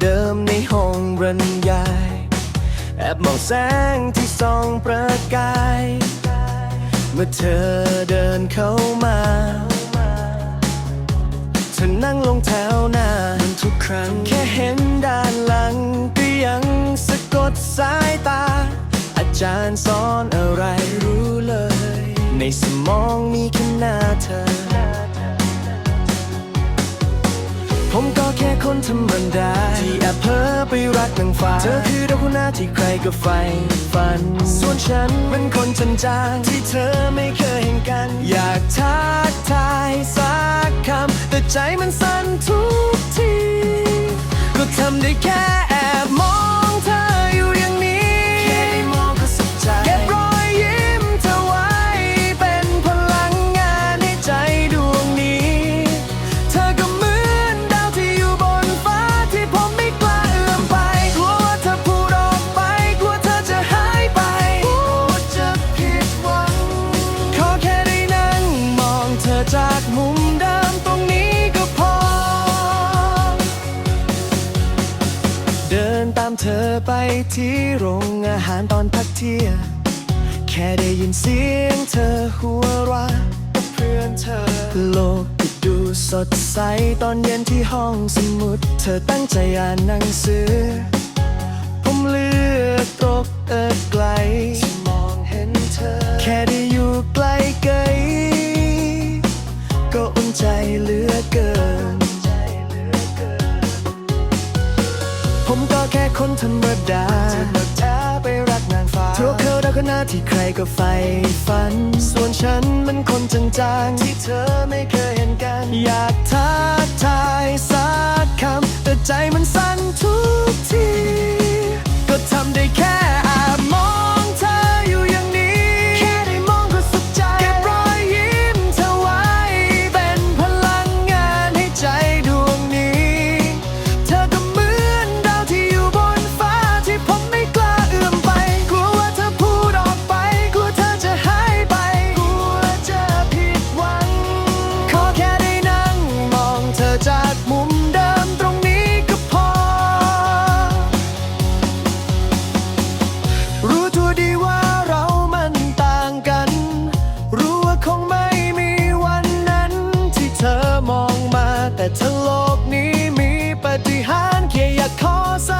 เดิมในห้องบรนยาย แอบมองแสงที่ส่องประกาย เมื่อเธอเดินเข้ามาเธอนั่งลงแถวหน้าทุกครั้ง แค่เห็นด้านหลังก็ยังสะกดสายตา อาจารย์สอนอะไรรู้เลย ในสมองมีแค่หน้าเธอผมก็แค่คนธรรมดา เพ้อไปรักนางฟ้า เธอคือดาวคนหน้าที่ใครก็ใฝ่ฝัน ส่วนฉันเป็นคนจนจางที่เธอไม่เคยเห็นกัน อยากทักทายสักคำ แต่ใจมันสั่นทุกที ก็ทำได้แค่ เธอไปที่โรงอาหารตอนพักเที่ยงแค่ได้ยินเสียงเธอหัวเราะกับเพื่อนเธอ โลกก็ดูสดใสตอนเย็นที่ห้องสมุด เธอตั้งใจอ่านหนังสือ ผมเลือกตกเอิดไกล ผมก็แค่คนธรรมดาธรรมาไปรักนางฟ้าทั่วเขาดาวคนหน้าที่ใครก็ใฝ่ฝัน ส่วนฉันมันคนจางๆ ที่เธอไม่เคยเห็นกัน อยากทักทายสักคำแต่ใจมันสั่น ถ้าโลกนี้มีปฏิหารแค่อยากขอสัก